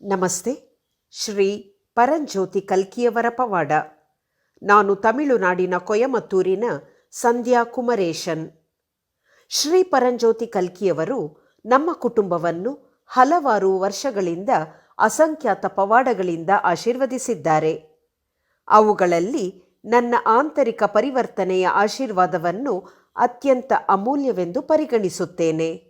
ನಮಸ್ತೆ, ಶ್ರೀ ಪರಂಜ್ಯೋತಿ ಕಲ್ಕಿಯವರ ಪವಾಡ. ನಾನು ತಮಿಳುನಾಡಿನ ಕೊಯಮತ್ತೂರಿನ ಸಂಧ್ಯಾ ಕುಮರೇಶನ್. ಶ್ರೀ ಪರಂಜ್ಯೋತಿ ಕಲ್ಕಿಯವರು ನಮ್ಮ ಕುಟುಂಬವನ್ನು ಹಲವಾರು ವರ್ಷಗಳಿಂದ ಅಸಂಖ್ಯಾತ ಪವಾಡಗಳಿಂದ ಆಶೀರ್ವದಿಸಿದ್ದಾರೆ. ಅವುಗಳಲ್ಲಿ ನನ್ನ ಆಂತರಿಕ ಪರಿವರ್ತನೆಯ ಆಶೀರ್ವಾದವನ್ನು ಅತ್ಯಂತ ಅಮೂಲ್ಯವೆಂದು ಪರಿಗಣಿಸುತ್ತೇನೆ.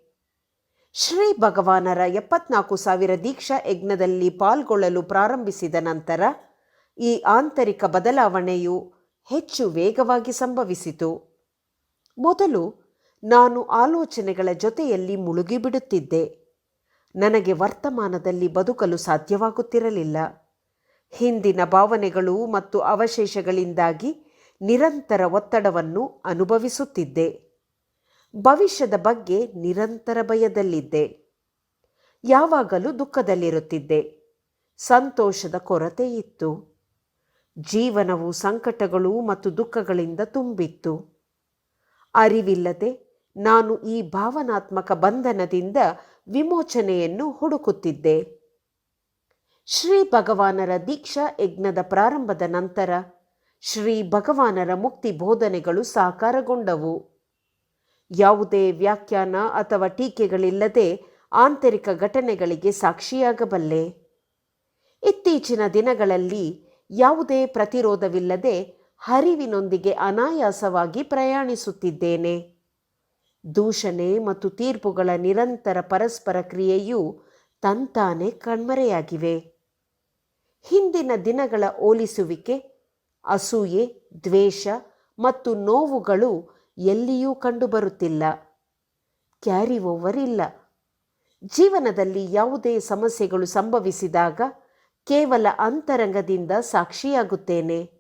ಶ್ರೀ ಭಗವಾನರ ಎಪ್ಪತ್ನಾಲ್ಕು ಸಾವಿರ ದೀಕ್ಷಾ ಯಜ್ಞದಲ್ಲಿ ಪಾಲ್ಗೊಳ್ಳಲು ಪ್ರಾರಂಭಿಸಿದ ನಂತರ ಈ ಆಂತರಿಕ ಬದಲಾವಣೆಯು ಹೆಚ್ಚು ವೇಗವಾಗಿ ಸಂಭವಿಸಿತು. ಮೊದಲು ನಾನು ಆಲೋಚನೆಗಳ ಜೊತೆಯಲ್ಲಿ ಮುಳುಗಿಬಿಡುತ್ತಿದ್ದೆ. ನನಗೆ ವರ್ತಮಾನದಲ್ಲಿ ಬದುಕಲು ಸಾಧ್ಯವಾಗುತ್ತಿರಲಿಲ್ಲ. ಹಿಂದಿನ ಭಾವನೆಗಳು ಮತ್ತು ಅವಶೇಷಗಳಿಂದಾಗಿ ನಿರಂತರ ಒತ್ತಡವನ್ನು ಅನುಭವಿಸುತ್ತಿದ್ದೆ. ಭವಿಷ್ಯದ ಬಗ್ಗೆ ನಿರಂತರ ಭಯದಲ್ಲಿದ್ದೆ. ಯಾವಾಗಲೂ ದುಃಖದಲ್ಲಿರುತ್ತಿದ್ದೆ. ಸಂತೋಷದ ಕೊರತೆ ಇತ್ತು. ಜೀವನವು ಸಂಕಟಗಳು ಮತ್ತು ದುಃಖಗಳಿಂದ ತುಂಬಿತ್ತು. ಅರಿವಿಲ್ಲದೆ ನಾನು ಈ ಭಾವನಾತ್ಮಕ ಬಂಧನದಿಂದ ವಿಮೋಚನೆಯನ್ನು ಹುಡುಕುತ್ತಿದ್ದೆ. ಶ್ರೀ ಭಗವಾನರ ದೀಕ್ಷಾ ಯಜ್ಞದ ಪ್ರಾರಂಭದ ನಂತರ ಶ್ರೀ ಭಗವಾನರ ಮುಕ್ತಿ ಬೋಧನೆಗಳು ಸಾಕಾರಗೊಂಡವು. ಯಾವುದೇ ವ್ಯಾಖ್ಯಾನ ಅಥವಾ ಟೀಕೆಗಳಿಲ್ಲದೆ ಆಂತರಿಕ ಘಟನೆಗಳಿಗೆ ಸಾಕ್ಷಿಯಾಗಬಲ್ಲೆ. ಇತ್ತೀಚಿನ ದಿನಗಳಲ್ಲಿ ಯಾವುದೇ ಪ್ರತಿರೋಧವಿಲ್ಲದೆ ಹರಿವಿನೊಂದಿಗೆ ಅನಾಯಾಸವಾಗಿ ಪ್ರಯಾಣಿಸುತ್ತಿದ್ದೇನೆ. ದೂಷಣೆ ಮತ್ತು ತೀರ್ಪುಗಳ ನಿರಂತರ ಪರಸ್ಪರ ಕ್ರಿಯೆಯು ತಂತಾನೆ ಕಣ್ಮರೆಯಾಗಿವೆ. ಹಿಂದಿನ ದಿನಗಳ ಹೋಲಿಸುವಿಕೆ, ಅಸೂಯೆ, ದ್ವೇಷ ಮತ್ತು ನೋವುಗಳು ಎಲ್ಲಿಯೂ ಕಂಡುಬರುತ್ತಿಲ್ಲ ಕ್ಯಾರಿ ಓವರ್ ಇಲ್ಲ ಜೀವನದಲ್ಲಿ ಯಾವುದೇ ಸಮಸ್ಯೆಗಳು ಸಂಭವಿಸಿದಾಗ ಕೇವಲ ಅಂತರಂಗದಿಂದ ಸಾಕ್ಷಿಯಾಗುತ್ತೇನೆ.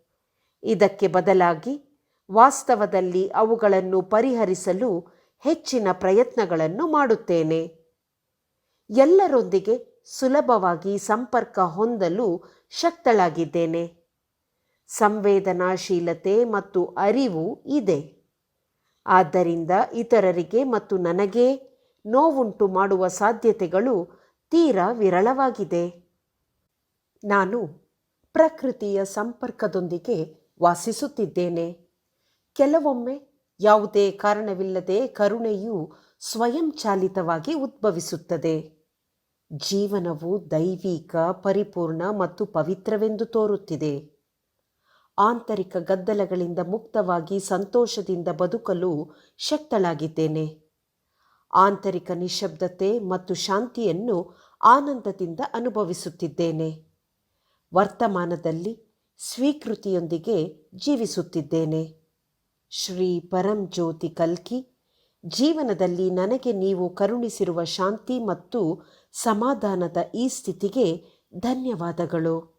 ಇದಕ್ಕೆ ಬದಲಾಗಿ ವಾಸ್ತವದಲ್ಲಿ ಅವುಗಳನ್ನು ಪರಿಹರಿಸಲು ಹೆಚ್ಚಿನ ಪ್ರಯತ್ನಗಳನ್ನು ಮಾಡುತ್ತೇನೆ. ಎಲ್ಲರೊಂದಿಗೆ ಸುಲಭವಾಗಿ ಸಂಪರ್ಕ ಹೊಂದಲು ಶಕ್ತಳಾಗಿದ್ದೇನೆ. ಸಂವೇದನಾಶೀಲತೆ ಮತ್ತು ಅರಿವು ಇದೆ. ಆದ್ದರಿಂದ ಇತರರಿಗೆ ಮತ್ತು ನನಗೇ ನೋವುಂಟು ಮಾಡುವ ಸಾಧ್ಯತೆಗಳು ತೀರಾ ವಿರಳವಾಗಿದೆ. ನಾನು ಪ್ರಕೃತಿಯ ಸಂಪರ್ಕದೊಂದಿಗೆ ವಾಸಿಸುತ್ತಿದ್ದೇನೆ. ಕೆಲವೊಮ್ಮೆ ಯಾವುದೇ ಕಾರಣವಿಲ್ಲದೆ ಕರುಣೆಯು ಸ್ವಯಂಚಾಲಿತವಾಗಿ ಉದ್ಭವಿಸುತ್ತದೆ. ಜೀವನವು ದೈವಿಕ, ಪರಿಪೂರ್ಣ ಮತ್ತು ಪವಿತ್ರವೆಂದು ತೋರುತ್ತಿದೆ. ಆಂತರಿಕ ಗದ್ದಲಗಳಿಂದ ಮುಕ್ತವಾಗಿ ಸಂತೋಷದಿಂದ ಬದುಕಲು ಶಕ್ತಳಾಗಿದ್ದೇನೆ. ಆಂತರಿಕ ನಿಶಬ್ದತೆ ಮತ್ತು ಶಾಂತಿಯನ್ನು ಆನಂದದಿಂದ ಅನುಭವಿಸುತ್ತಿದ್ದೇನೆ. ವರ್ತಮಾನದಲ್ಲಿ ಸ್ವೀಕೃತಿಯೊಂದಿಗೆ ಜೀವಿಸುತ್ತಿದ್ದೇನೆ. ಶ್ರೀ ಪರಂ ಜ್ಯೋತಿ ಕಲ್ಕಿ, ಜೀವನದಲ್ಲಿ ನನಗೆ ನೀವು ಕರುಣಿಸಿರುವ ಶಾಂತಿ ಮತ್ತು ಸಮಾಧಾನದ ಈ ಸ್ಥಿತಿಗೆ ಧನ್ಯವಾದಗಳು.